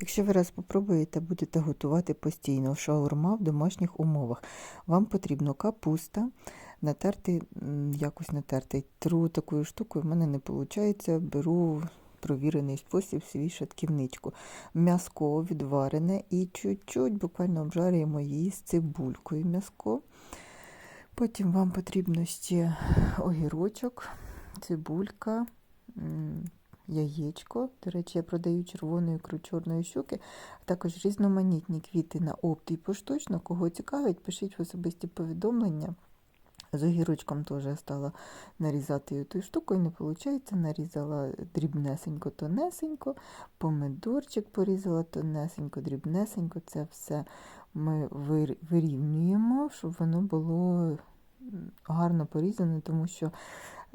Якщо ви раз спробуєте, будете готувати постійно шаурма в домашніх умовах. Вам потрібно капуста, натерти, якось натерти. Тру такою штукою, в мене не виходить, беру провірений спосіб свій шатківничку. М'яско відварене і чуть-чуть буквально обжарюємо її з цибулькою м'яско. Потім вам потрібно ще огірочок, цибулька, яєчко. До речі, я продаю червоної ікру чорної щуки, а також різноманітні квіти на опт і поштучно. Кого цікавить, пишіть в особисті повідомлення. З огірочком теж я стала нарізати ту штуку і не виходить. Нарізала дрібнесенько, тонесенько, помидорчик порізала тонесенько, дрібнесенько. Це все ми вирівнюємо, щоб воно було гарно порізане, тому що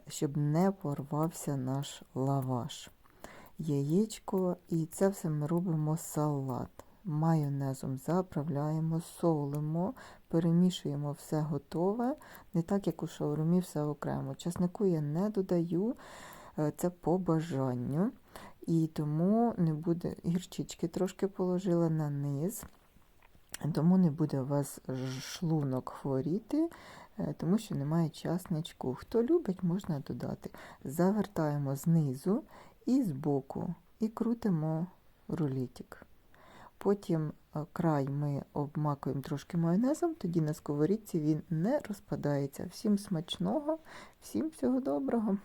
щоб не порвався наш лаваш. Яєчко, і це все ми робимо салат. Майонезом заправляємо, солимо, перемішуємо все готове, не так, як у шаурмі, все окремо. Часнику я не додаю, е, це по бажанню. І тому не буде гірчички трошки положила на низ, тому не буде у вас шлунок хворіти, е, тому що немає часничку. Хто любить, можна додати. Завертаємо знизу і збоку і крутимо рулетик. Потім е, край ми обмакуємо трошки майонезом, тоді на сковорідці він не розпадається. Всім смачного, всім всього доброго!